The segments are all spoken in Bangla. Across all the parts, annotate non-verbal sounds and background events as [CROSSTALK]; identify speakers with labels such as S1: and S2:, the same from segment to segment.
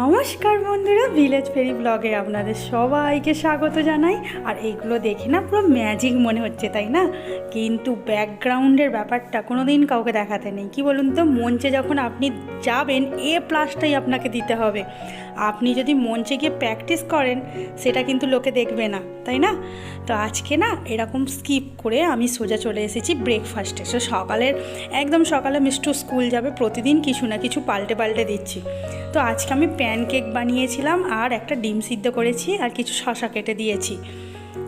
S1: নমস্কার বন্ধুরা ভিলেজ ফেরি ব্লগে আপনাদের সবাইকে স্বাগত জানাই। আর এইগুলো দেখে না পুরো ম্যাজিক মনে হচ্ছে, তাই না? কিন্তু ব্যাকগ্রাউন্ডের ব্যাপারটা কোনো দিন কাউকে দেখাতে নেই। কি বলুন তো, মঞ্চে যখন আপনি যাবেন এ প্লাসটাই আপনাকে দিতে হবে। আপনি যদি মঞ্চে গিয়ে প্র্যাকটিস করেন, সেটা কিন্তু লোকে দেখবে না, তাই না? তো আজকে না এরকম স্কিপ করে আমি সোজা চলে এসেছি ব্রেকফাস্টে সো সকালের, একদম সকালে মিষ্টু স্কুল যাবে, প্রতিদিন কিছু না কিছু পাল্টে পাল্টে দিচ্ছি। তো আজকে আমি প্যানকেক বানিয়েছিলাম আর একটা ডিম সিদ্ধ করেছি আর কিছু শশা কেটে দিয়েছি।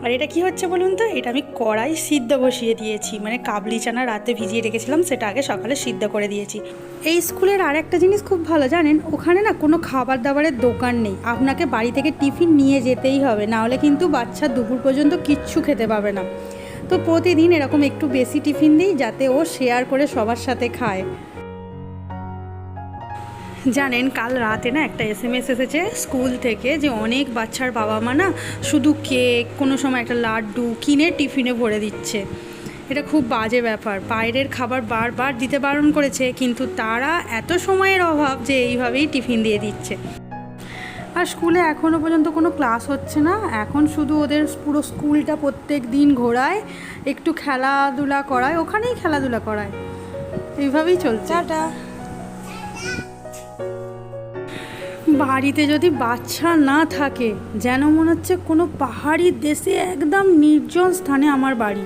S1: আর এটা কি হচ্ছে বলুন তো? এটা আমি কড়াই সিদ্ধ বসিয়ে দিয়েছি। মানে কাবলি চানা রাতে ভিজিয়ে রেখেছিলাম, সেটা আগে সকালে সিদ্ধ করে দিয়েছি। এই স্কুলের আর একটা জিনিস খুব ভালো, জানেন? ওখানে না কোনো খাবার দাবারের দোকান নেই। আপনাকে বাড়ি থেকে টিফিন নিয়ে যেতেই হবে, নাহলে কিন্তু বাচ্চা দুপুর পর্যন্ত কিচ্ছু খেতে পাবে না। তো প্রতিদিন এরকম একটু বেশি টিফিন দিই, যাতে ও শেয়ার করে সবার সাথে খায়। জানেন, কাল রাতে না একটা এস এসেছে স্কুল থেকে যে অনেক বাচ্চার বাবা মা না শুধু কেক, কোনো সময় একটা লাড্ডু কিনে টিফিনে ভরে দিচ্ছে। এটা খুব বাজে ব্যাপার। বাইরের খাবার বারবার দিতে বারণ করেছে, কিন্তু তারা এত সময়ের অভাব যে এইভাবেই টিফিন দিয়ে দিচ্ছে। আর স্কুলে এখনও পর্যন্ত কোনো ক্লাস হচ্ছে না। এখন শুধু ওদের পুরো স্কুলটা প্রত্যেক দিন ঘোরায়, একটু খেলাধুলা করায়, ওখানেই খেলাধুলা করায়। এইভাবেই চলছে। বাড়িতে যদি বাচ্চা না থাকে, যেন মনে হচ্ছে কোনো পাহাড়ি দেশে একদম নির্জন স্থানে আমার বাড়ি।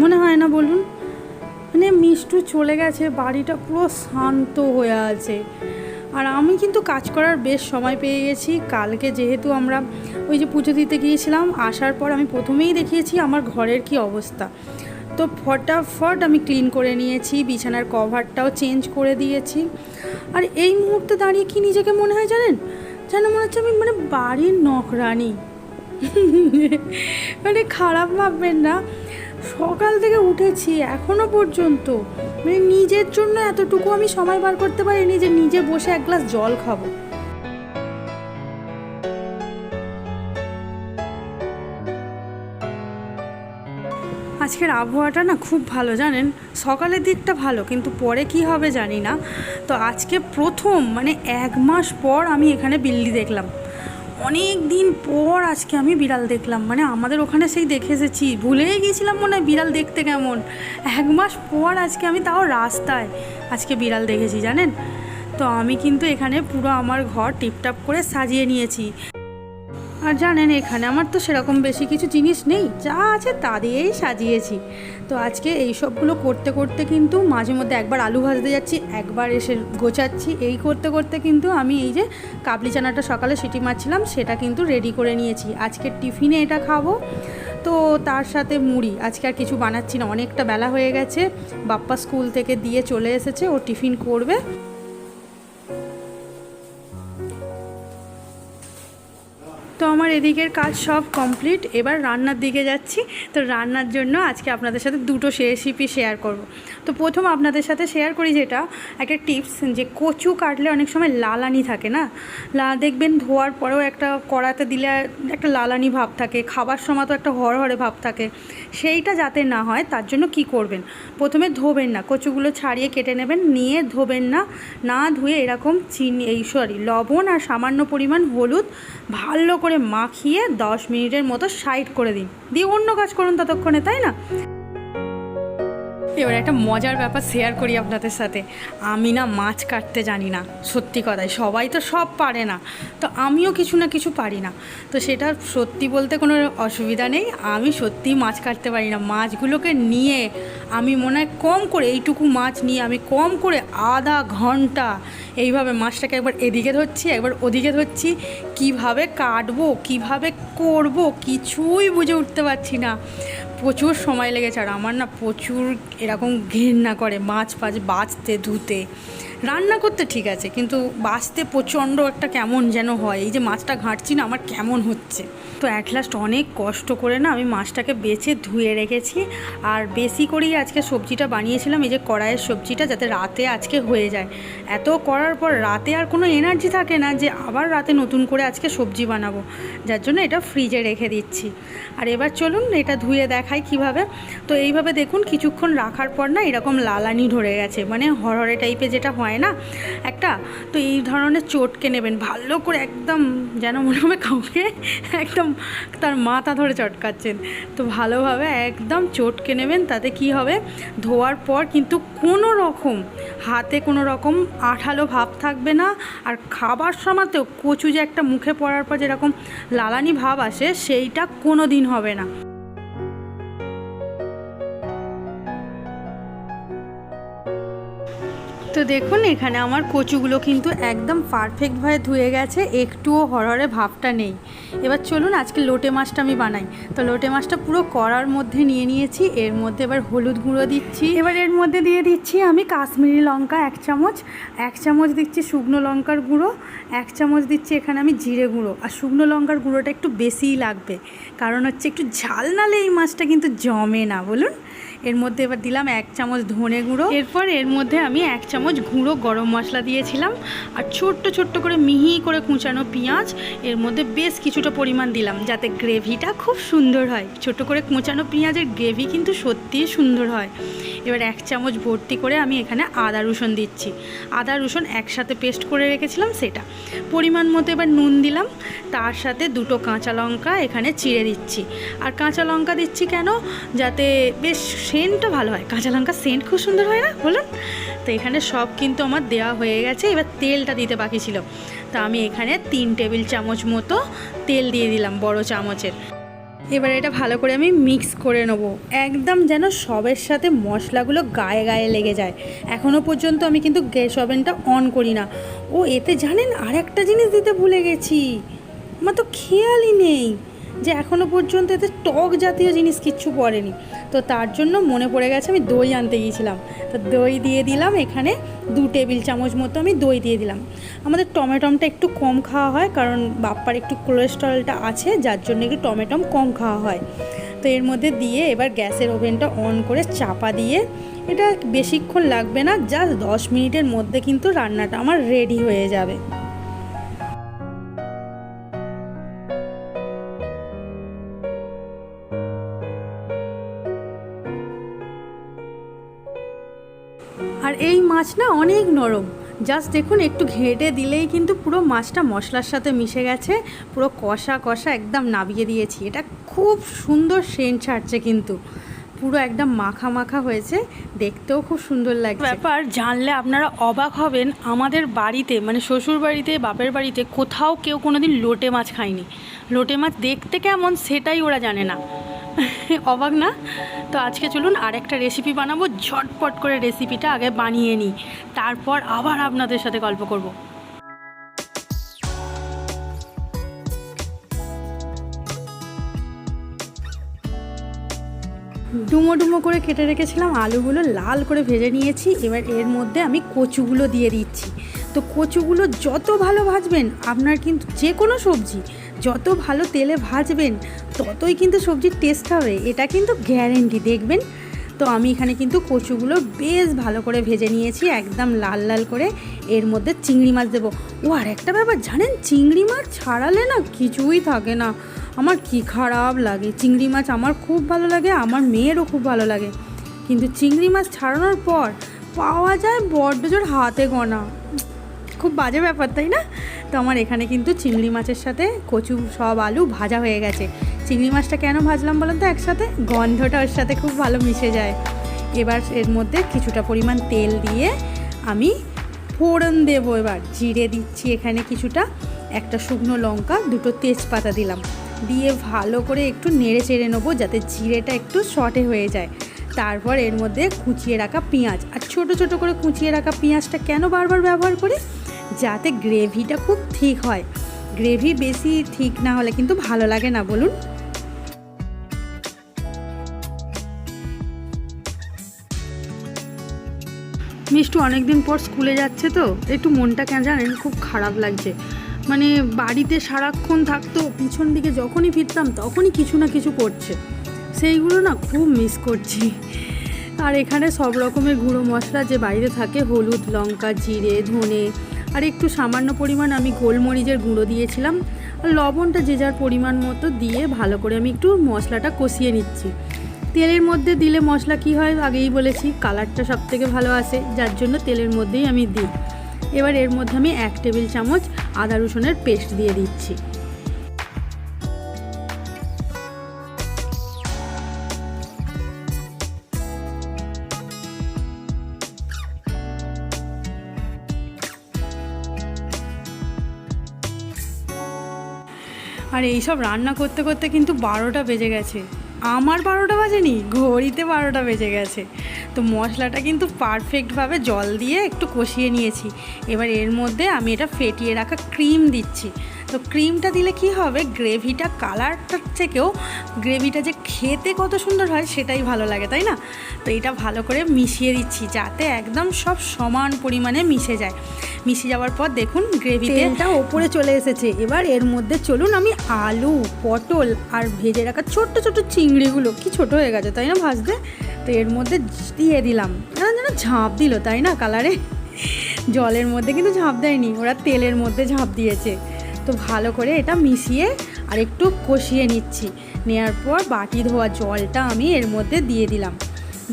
S1: মনে হয় না বলুন? মানে মিষ্টু চলে গেছে, বাড়িটা পুরো শান্ত হয়ে আছে। আর আমি কিন্তু কাজ করার বেশ সময় পেয়ে গেছি। কালকে যেহেতু আমরা ওই যে পুজো দিতে গিয়েছিলাম, আসার পর আমি প্রথমেই দেখিয়েছি আমার ঘরের কি অবস্থা। তো ফটাফট আমি ক্লিন করে নিয়েছি, বিছানার কভারটাও চেঞ্জ করে দিয়েছি। আর এই মুহূর্তে দাঁড়িয়ে কি নিজেকে মনে হয় জানেন? যেন মনে হচ্ছে আমি মানে বাড়ির নকরানি [LAUGHS] মানে খারাপ ভাববেন না। সকাল থেকে উঠেছি এখনও পর্যন্ত। মানে নিজের জন্য এতটুকু আমি সময় বার করতে পারিনি যে নিজে বসে এক গ্লাস জল খাব। আজকের আবহাওয়াটা না খুব ভালো, জানেন? সকালের দিকটা ভালো, কিন্তু পরে কি হবে জানি না। তো আজকে প্রথম মানে এক মাস পর আমি এখানে বিল্লি দেখলাম। অনেক দিন পর আজকে আমি বিড়াল দেখলাম। মানে আমাদের ওখানে সেই দেখে এসেছি। ভুলেই গিয়েছিলাম মনে হয় বিড়াল দেখতে কেমন। এক মাস পর আজকে আমি তাও রাস্তায় আজকে বিড়াল দেখেছি, জানেন? তো আমি কিন্তু এখানে পুরো আমার ঘর টিপটাপ করে সাজিয়ে নিয়েছি। আর জানেন, এখানে আমার তো সেরকম বেশি কিছু জিনিস নেই। যা আছে তা দিয়েই সাজিয়েছি। তো আজকে এই সবগুলো করতে করতে কিন্তু মাঝে মধ্যে একবার আলু ভাজতে যাচ্ছি, একবার এসে গোছাচ্ছি। এই করতে করতে কিন্তু আমি এই যে কাবলি চানাটা সকালে সিটি মারছিলাম, সেটা কিন্তু রেডি করে নিয়েছি। আজকে টিফিনে এটা খাব। তো তার সাথে মুড়ি। আজকে আর কিছু বানাচ্ছি না। অনেকটা বেলা হয়ে গেছে। বাপ্পা স্কুল থেকে দিয়ে চলে এসেছে। ও টিফিন করবে। এদিকের কাজ সব কমপ্লিট। এবার রান্নার দিকে যাচ্ছি। তো রান্নার জন্য আজকে আপনাদের সাথে দুটো রেসিপি শেয়ার করব। তো প্রথম আপনাদের সাথে শেয়ার করি যেটা, একটা টিপস যে কচু কাটলে অনেক সময় লালানি থাকে না? লা, দেখবেন ধোয়ার পরেও একটা কড়াতে দিলে একটা লালানি ভাব থাকে, খাবার সময় তো একটা হরহরে ভাব থাকে। সেইটা যাতে না হয়, তার জন্য কি করবেন? প্রথমে ধোবেন না, কচুগুলো ছাড়িয়ে কেটে নেবেন, নিয়ে ধোবেন না না ধুয়ে এরকম চিনি, এই সরি লবণ আর সামান্য পরিমাণ হলুদ ভালো করে মাখিয়ে দশ মিনিটের মতো সাইড করে দিন। দিয়ে অন্য কাজ করুন ততক্ষণে তাই না? এবার একটা মজার ব্যাপার শেয়ার করি আপনাদের সাথে। আমি না মাছ কাটতে জানি না, সত্যি কথাই। সবাই তো সব পারে না। তো আমিও কিছু না কিছু পারি না। তো সেটা সত্যি বলতে কোনো অসুবিধা নেই। আমি সত্যিই মাছ কাটতে পারি না। মাছগুলোকে নিয়ে আমি মনে হয় কম করে এইটুকু মাছ নিয়ে আমি কম করে আধা ঘণ্টা এইভাবে মাছটাকে একবার এদিকে ধরছি, একবার ওদিকে ধরছি। কীভাবে কাটবো, কীভাবে করব কিছুই বুঝে উঠতে পারছি না। প্রচুর সময় লেগেছে আর আমার না প্রচুর এরকম ঘেন্না করে মাছ ফাছ বাছতে, ধুতে। রান্না করতে ঠিক আছে, কিন্তু বাছতে প্রচণ্ড একটা কেমন যেন হয়। এই যে মাছটা ঘাঁটছি না, আমার কেমন হচ্ছে? তো অ্যাট লাস্ট অনেক কষ্ট করে না আমি মাছটাকে বেছে ধুয়ে রেখেছি। আর বেশি করেই আজকে সবজিটা বানিয়েছিলাম, এই যে কড়াইয়ের সবজিটা, যাতে রাতে আজকে হয়ে যায়। এত করার পর রাতে আর কোনো এনার্জি থাকে না যে আবার রাতে নতুন করে আজকে সবজি বানাবো। যার জন্য এটা ফ্রিজে রেখে দিচ্ছি। আর এবার চলুন, এটা ধুয়ে দেখাই কীভাবে। তো এইভাবে দেখুন কিছুক্ষণ রাখার পর না এরকম লালানি ধরে গেছে। মানে হরহরে টাইপের যেটা হয় না, একটা, তো এই ধরনের চটকে নেবেন। ভালো করে একদম যেন মনে হবে কাউকে একদম তার মাথা ধরে চটকাচ্ছেন। তো ভালোভাবে একদম চটকে নেবেন, তাতে কি হবে? ধোয়ার পর কিন্তু কোনো রকম হাতে কোনো রকম আঠালো ভাব থাকবে না। আর খাবার সময়তেও কচু যে একটা মুখে পড়ার পর যেরকম লালানি ভাব আসে, সেইটা কোনো দিন হবে না। তো দেখুন, এখানে আমার কচুগুলো কিন্তু একদম পারফেক্টভাবে ধুয়ে গেছে, একটুও হরহরে ভাবটা নেই। এবার চলুন, আজকে লোটে মাছটা আমি বানাই। তো লোটে মাছটা পুরো কড়ার মধ্যে নিয়ে নিয়েছি, এর মধ্যে এবার হলুদ গুঁড়ো দিচ্ছি। এবার এর মধ্যে দিয়ে দিচ্ছি আমি কাশ্মীরি লঙ্কা এক চামচ এক চামচ দিচ্ছি শুকনো লঙ্কার গুঁড়ো এক চামচ দিচ্ছি এখানে আমি জিরে গুঁড়ো আর শুকনো লঙ্কার গুঁড়োটা একটু বেশিই লাগবে। কারণ হচ্ছে একটু ঝাল নালে এই মাছটা কিন্তু জমে না, বলুন। এর মধ্যে এবার দিলাম এক চামচ ধনে গুঁড়ো। এরপর এর মধ্যে আমি এক চামচ গুঁড়ো গরম মশলা দিয়েছিলাম। আর ছোট্ট ছোট্ট করে মিহি করে কুচানো পেঁয়াজ, এর মধ্যে বেশ কিছুটা পরিমাণ দিলাম যাতে গ্রেভিটা খুব সুন্দর হয়। ছোট করে কুচানো পেঁয়াজের গ্রেভি কিন্তু সত্যিই সুন্দর হয়। এবার এক চামচ ভর্তি করে আমি এখানে আদা রসুন দিচ্ছি। আদা রসুন একসাথে পেস্ট করে রেখেছিলাম সেটা। পরিমাণ মতো এবার নুন দিলাম, তার সাথে দুটো কাঁচা লঙ্কা এখানে চিড়ে দিচ্ছি। আর কাঁচা লঙ্কা দিচ্ছি কেন? যাতে বেশ সেন্টটা ভালো হয়। কাঁচা লঙ্কা সেন্ট খুব সুন্দর হয় না? বলুন। তো এখানে সব কিন্তু আমার দেওয়া হয়ে গেছে। এবার তেলটা দিতে বাকি ছিল। তা আমি এখানে তিন টেবিল চামচ মতো তেল দিয়ে দিলাম বড় চামচের। এবার এটা ভালো করে আমি মিক্স করে নেব। একদম যেন সবের সাথে মশলাগুলো গায়ে গায়ে লেগে যায়। এখনও পর্যন্ত আমি কিন্তু গ্যাস ওভেনটা অন করি না। ও, এতে জানেন আর একটা জিনিস দিতে ভুলে গেছি। আমার তো খেয়ালই নেই। যে এখনও পর্যন্ত এতে টক জাতীয় জিনিস কিচ্ছু পড়েনি। তো তার জন্য মনে পড়ে গেছে আমি দই আনতে গিয়েছিলাম। তো দই দিয়ে দিলাম, এখানে দু টেবিল চামচ মতো আমি দই দিয়ে দিলাম। আমাদের টমেটমটা একটু কম খাওয়া হয়, কারণ বাপ্পার একটু কোলেস্ট্রলটা আছে, যার জন্য একটু টমেটম কম খাওয়া হয়। তো এর মধ্যে দিয়ে এবার গ্যাসের ওভেনটা অন করে চাপা দিয়ে, এটা বেশিক্ষণ লাগবে না, জাস্ট দশ মিনিটের মধ্যে কিন্তু রান্নাটা আমার রেডি হয়ে যাবে। এই মাছ না অনেক নরম। জাস্ট দেখুন, একটু ঘেঁটে দিলেই কিন্তু পুরো মাছটা মশলার সাথে মিশে গেছে। পুরো কষা কষা একদম নাবিয়ে দিয়েছি। এটা খুব সুন্দর সেন্ট ছাড়ছে কিন্তু। পুরো একদম মাখা মাখা হয়েছে। দেখতেও খুব সুন্দর লাগছে। ব্যাপার, জানলে আপনারা অবাক হবেন, আমাদের বাড়িতে মানে শ্বশুর বাড়িতে বাপের বাড়িতে কোথাও কেউ কোনোদিন লোটে মাছ খায়নি। লোটে মাছ দেখতে কেমন সেটাই ওরা জানে না। [LAUGHS] অবাক না? তো আজকে চলুন আর একটা রেসিপি বানাবো, ঝটপট করে রেসিপিটা আগে বানিয়ে নিই। তারপর আবার আপনাদের সাথে গল্প করব। ডুমো ডুমো করে কেটে রেখেছিলাম, আলুগুলো লাল করে ভেজে নিয়েছি। এবার এর মধ্যে আমি কচুগুলো দিয়ে দিচ্ছি। তো কচুগুলো যত ভালো ভাজবেন, আপনার কিন্তু যে কোনো সবজি, যত ভালো তেলে ভাজবেন ততই কিন্তু সবজির টেস্ট হবে, এটা কিন্তু গ্যারেন্টি দেখবেন? তো আমি এখানে কিন্তু কচুগুলো বেশ ভালো করে ভেজে নিয়েছি, একদম লাল লাল করে। এর মধ্যে চিংড়ি মাছ দেবো। ও, আর একটা ব্যাপার, জানেন? চিংড়ি মাছ ছাড়ালে না কিছুই থাকে না। আমার কি খারাপ লাগে। চিংড়ি মাছ আমার খুব ভালো লাগে, আমার মেয়েরও খুব ভালো লাগে। কিন্তু চিংড়ি মাছ ছাড়ানোর পর পাওয়া যায় বড্ড জোর হাতে গোনা। খুব বাজে ব্যাপার, তাই না? তো আমার এখানে কিন্তু চিংড়ি মাছের সাথে কচু, সব আলু ভাজা হয়ে গেছে। চিংড়ি মাছটা কেন ভাজলাম বলুন তো একসাথে? গন্ধটা ওর সাথে খুব ভালো মিশে যায়। এবার এর মধ্যে কিছুটা পরিমাণ তেল দিয়ে আমি ফোড়ন দেবো এবার। জিরে দিচ্ছি এখানে কিছুটা, একটা শুকনো লঙ্কা, দুটো তেজপাতা দিলাম। দিয়ে ভালো করে একটু নেড়ে চেড়ে নেব যাতে জিরেটা একটু শর্টে হয়ে যায়। তারপর এর মধ্যে কুচিয়ে রাখা পেঁয়াজ। আর ছোট ছোট করে কুচিয়ে রাখা পেঁয়াজটা কেন বারবার ব্যবহার করি? যাতে গ্রেভিটা খুব ঠিক হয়। গ্রেভি বেশি ঠিক না হলে কিন্তু ভালো লাগে না, বলুন। মিষ্টু অনেকদিন পর স্কুলে যাচ্ছে তো, একটু মনটা কেন জানেন, খুব খারাপ লাগছে। মানে বাড়িতে সারাক্ষণ থাকতো, পিছন দিকে যখনই ফিরতাম তখনই কিছু না কিছু করছে। সেইগুলো না খুব মিস করছি। আর এখানে সব রকমের গুঁড়ো মশলা যে বাড়িতে থাকে, হলুদ, লঙ্কা, জিরে, ধনে, আর একটু সামান্য পরিমাণ আমি গোলমরিচের গুঁড়ো দিয়েছিলাম। আর লবণটা যে যার পরিমাণ মতো দিয়ে ভালো করে আমি একটু মশলাটা কষিয়ে নিচ্ছি। তেলের মধ্যে দিলে মশলা কি হয়? আগেই বলেছি, কালারটা সব থেকে ভালো আসে যার জন্য তেলের মধ্যেই আমি দিই। এবার এর মধ্যে আমি এক টেবিল চামচ আদা রসুনের পেস্ট দিয়ে দিচ্ছি। আর এইসব রান্না করতে করতে কিন্তু বারোটা বেজে গেছে। আমার বারোটা বাজেনি, ঘড়িতে বারোটা বেজে গেছে। তো মশলাটা কিন্তু পারফেক্টভাবে জল দিয়ে একটু কষিয়ে নিয়েছি। এবার এর মধ্যে আমি এটা ফেটিয়ে রাখা ক্রিম দিচ্ছি। তো ক্রিমটা দিলে কি হবে? গ্রেভিটা কালারটার থেকেও গ্রেভিটা যে খেতে কত সুন্দর হয় সেটাই ভালো লাগে, তাই না? তো এটা ভালো করে মিশিয়ে দিচ্ছি যাতে একদম সব সমান পরিমাণে মিশে যায়। মিশে যাওয়ার পর দেখুন গ্রেভিতে তেলটা ওপরে চলে এসেছে। এবার এর মধ্যে চলুন আমি আলু, পটল আর ভেজে রাখা ছোট্ট ছোট্ট চিংড়িগুলো। কি ছোট হয়ে গেছে, তাই না, ভাজতে? তো এর মধ্যে দিয়ে দিলাম। যেন ঝাঁপ দিল, তাই না, কালারে? জলের মধ্যে কিন্তু ঝাঁপ দেয়নি, ওরা তেলের মধ্যে ঝাঁপ দিয়েছে। তো ভালো করে এটা মিশিয়ে আর একটু কষিয়ে নিচ্ছি। নেওয়ার পর বাটি ধোয়া জলটা আমি এর মধ্যে দিয়ে দিলাম।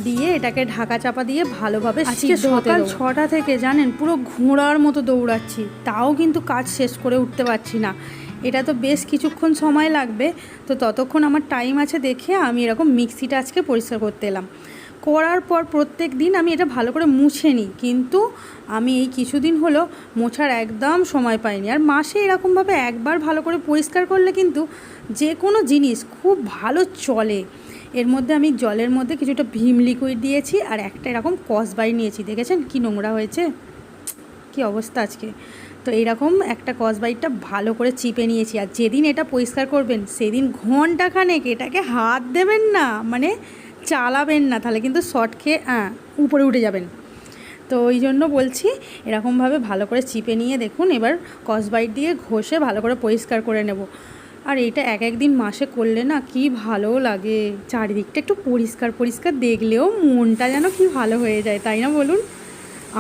S1: দিয়ে এটাকে ঢাকা চাপা দিয়ে ভালোভাবে আজকে সকাল ছটা থেকে জানেন পুরো ঘোড়ার মতো দৌড়াচ্ছি। তাও কিন্তু কাজ শেষ করে উঠতে পারছি না। এটা তো বেশ কিছুক্ষণ সময় লাগবে। তো ততক্ষণ আমার টাইম আছে দেখে আমি এরকম মিক্সিটা আজকে পরিষ্কার করতে এলাম। করার পর প্রত্যেক দিন আমি এটা ভালো করে মুছে নিই। কিন্তু আমি এই কিছুদিন হলো মোছার একদম সময় পাইনি। আর মাসে এরকমভাবে একবার ভালো করে পরিষ্কার করলে কিন্তু যে কোনো জিনিস খুব ভালো চলে। এর মধ্যে আমি জলের মধ্যে কিছুটা ভীম লিকুইড দিয়েছি আর একটা এরকম কসবাই নিয়েছি। দেখেছেন কি নোংরা হয়েছে? কি অবস্থা আজকে? তো এইরকম একটা কসবাইটটা ভালো করে চিপে নিয়েছি। আর যেদিন এটা পরিষ্কার করবেন, সেদিন ঘন্টাখানেক এটাকে হাত দেবেন না। মানে চালাবেন না, তাহলে কিন্তু শর্ট খেয়ে হ্যাঁ উপরে উঠে যাবেন। তো ওই জন্য বলছি, এরকমভাবে ভালো করে চিপে নিয়ে দেখুন, এবার কসবাইট দিয়ে ঘষে ভালো করে পরিষ্কার করে নেব। আর এটা এক একদিন মাসে করলে না কি ভালো লাগে, চারিদিকটা একটু পরিষ্কার পরিষ্কার দেখলেও মনটা যেন কি ভালো হয়ে যায়, তাই না বলুন?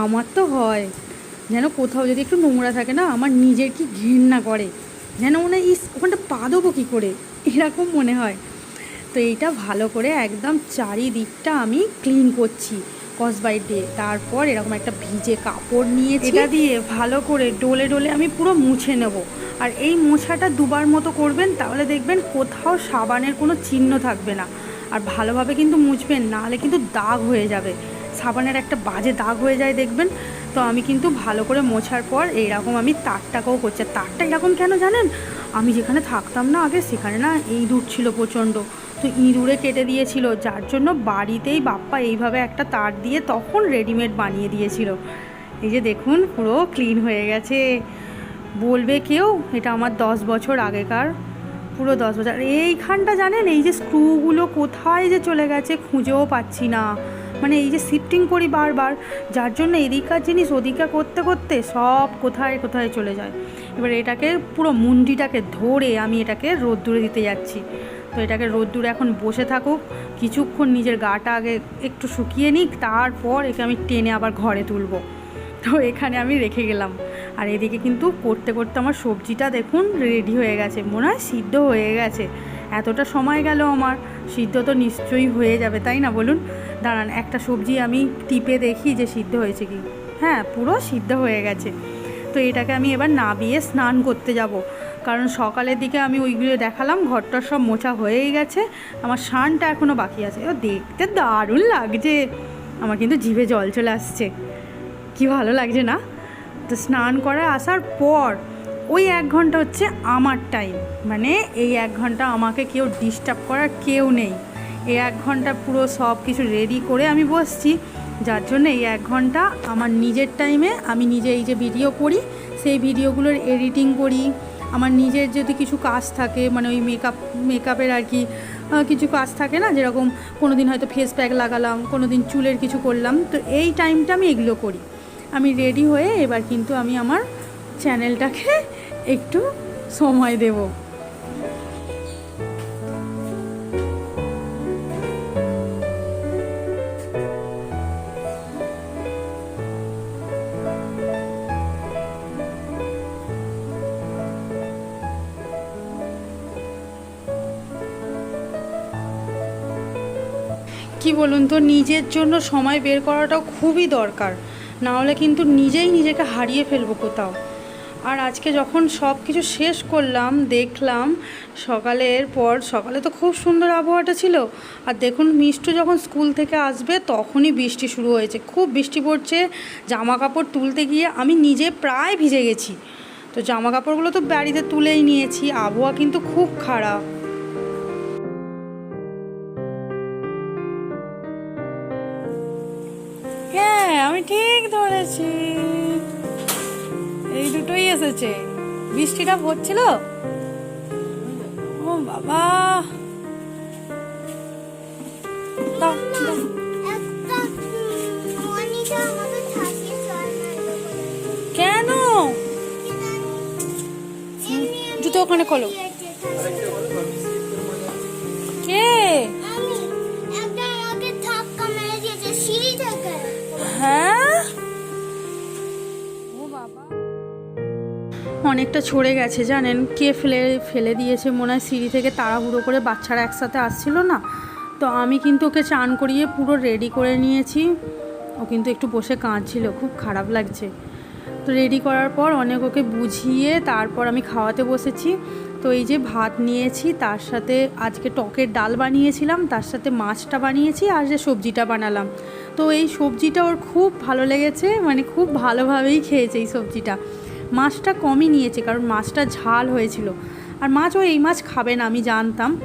S1: আমার তো হয়, যেন কোথাও যদি একটু নোংরা থাকে না, আমার নিজের কি ঘৃণা করে, যেন মনে হয়, ইস, ওখানটা পা দেবো কী করে? এরকম মনে হয়। তো এইটা ভালো করে একদম চারিদিকটা আমি ক্লিন করছি কসবাইট ডে তারপর এরকম একটা ভিজে কাপড় নিয়েছি। এটা দিয়ে ভালো করে ডোলে ডোলে আমি পুরো মুছে নেব। আর এই মোছাটা দুবার মতো করবেন, তাহলে দেখবেন কোথাও সাবানের কোনো চিহ্ন থাকবে না। আর ভালোভাবে কিন্তু মুছবেন, নাহলে কিন্তু দাগ হয়ে যাবে। সাবানের একটা বাজে দাগ হয়ে যায় দেখবেন। তো আমি কিন্তু ভালো করে মোছার পর এইরকম আমি তারটাকেও করছি। তারটা এরকম কেন জানেন? আমি যেখানে থাকতাম না আগে, সেখানে না এই দূর ছিল প্রচণ্ড। তো ইঁদুরে কেটে দিয়েছিল, যার জন্য বাড়িতেই বাপ্পা এইভাবে একটা তার দিয়ে তখন রেডিমেড বানিয়ে দিয়েছিল। এই যে দেখুন, পুরো ক্লিন হয়ে গেছে। বলবে কেউ, এটা আমার দশ বছর আগেকার, পুরো দশ বছর। এইখানটা জানেন, এই যে স্ক্রুগুলো কোথায় যে চলে গেছে খুঁজেও পাচ্ছি না। মানে এই যে শিফটিং করি বারবার, যার জন্য এদিককার জিনিস ওদিককার করতে করতে সব কোথায় কোথায় চলে যায়। এবার এটাকে পুরো মুন্ডিটাকে ধরে আমি এটাকে রোদ্দুরে দিতে যাচ্ছি। তো এটাকে রোদ্দুরে এখন বসে থাকুক, কিছুক্ষণ নিজের গাটা আগে একটু শুকিয়ে নিক, তারপর একে আমি টেনে আবার ঘরে তুলবো। তো এখানে আমি রেখে গেলাম। আর এদিকে কিন্তু করতে করতে আমার সবজিটা দেখুন রেডি হয়ে গেছে, মনে হয় সিদ্ধ হয়ে গেছে। এতটা সময় গেল আমার, সিদ্ধ তো নিশ্চয়ই হয়ে যাবে, তাই না বলুন? দাঁড়ান, একটা সবজি আমি টিপে দেখি যে সিদ্ধ হয়েছে কি। হ্যাঁ পুরো সিদ্ধ হয়ে গেছে। তো এটাকে আমি এবার নাবিয়ে স্নান করতে যাব। কারণ সকালের দিকে আমি ওইগুলো দেখালাম ঘরটার সব মোছা হয়েই গেছে। আমার শানটা এখনও বাকি আছে। ও দেখতে দারুণ লাগছে। আমার কিন্তু জিভে জল চলে আসছে। কি ভালো লাগছে না? তো স্নান করে আসার পর ওই এক ঘণ্টা হচ্ছে আমার টাইম মানে এই এক ঘণ্টা আমাকে কেউ ডিস্টার্ব করার কেউ নেই। এই এক ঘণ্টা পুরো সব কিছু রেডি করে আমি বসছি। যার জন্য এই এক ঘণ্টা আমার নিজের টাইমে আমি নিজে এই যে ভিডিও করি, সেই ভিডিওগুলোর এডিটিং করি। আমার নিজের যদি কিছু কাজ থাকে মানে ওই মেকআপ মেকআপের আর কি কিছু কাজ থাকে না, যেরকম কোনো দিন হয়তো ফেস প্যাক লাগালাম কোনো দিন চুলের কিছু করলাম, তো এই টাইমটা আমি এগুলো করি। আমি রেডি হয়ে এবার কিন্তু আমি আমার চ্যানেলটাকে একটু সময় দেবো। কি বলুন তো, নিজের জন্য সময় বের করাটাও খুবই দরকার। না হলে কিন্তু নিজেই নিজেকে হারিয়ে ফেলব কোথাও। আর আজকে যখন সব কিছু শেষ করলাম, দেখলাম সকালের পর, সকালে তো খুব সুন্দর আবহাওয়াটা ছিল। আর দেখুন, মিষ্টু যখন স্কুল থেকে আসবে, তখনই বৃষ্টি শুরু হয়েছে। খুব বৃষ্টি পড়ছে জামা কাপড় তুলতে গিয়ে আমি নিজে প্রায় ভিজে গেছি। তো জামা কাপড়গুলো তো বাড়িতে তুলেই নিয়েছি, আবহাওয়া কিন্তু খুব খারাপ। আমি ঠিক ধরেছি। এই দুটোই এসেছে। বৃষ্টিটা পড়ছিল ও বাবা। কেন? জুতো ওখানে খোলো। কে? অনেকটা ছড়ে গেছে, জানেন? কে ফেলে ফেলে দিয়েছে মনে হয় সিঁড়ি থেকে তাড়াহুড়ো করে বাচ্চারা একসাথে আসছিল না? তো আমি কিন্তু ওকে চান করিয়ে পুরো রেডি করে নিয়েছি। ও কিন্তু একটু বসে কাঁদছিল, খুব খারাপ লাগছে। তো রেডি করার পর অনেক ওকে বুঝিয়ে তারপর আমি খাওয়াতে বসেছি। তো এই যে ভাত নিয়েছি, তার সাথে আজকে টকের ডাল বানিয়েছিলাম, তার সাথে মাছটা বানিয়েছি আর যে সবজিটা বানালাম। তো এই সবজিটা ওর খুব ভালো লেগেছে মানে খুব ভালোভাবেই খেয়েছে এই সবজিটা। মাছটা কমই নিয়েছে, কারণ মাছটা ঝাল হয়েছিল। আর মাছ ও এই মাছ খাবে না, আমি জানতাম,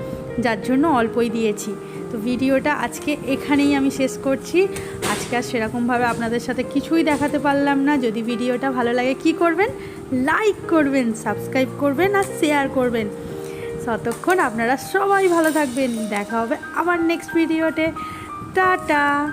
S1: যার জন্য অল্পই দিয়েছি। তো ভিডিওটা আজকে এখানেই আমি শেষ করছি। আজকে আর সেরকমভাবে আপনাদের সাথে কিছুই দেখাতে পারলাম না। যদি ভিডিওটা ভালো লাগে, কি করবেন? লাইক করবেন, সাবস্ক্রাইব করবেন আর শেয়ার করবেন। ততক্ষণ আপনারা সবাই ভালো থাকবেন। দেখা হবে আবার নেক্সট ভিডিওতে। টাটা!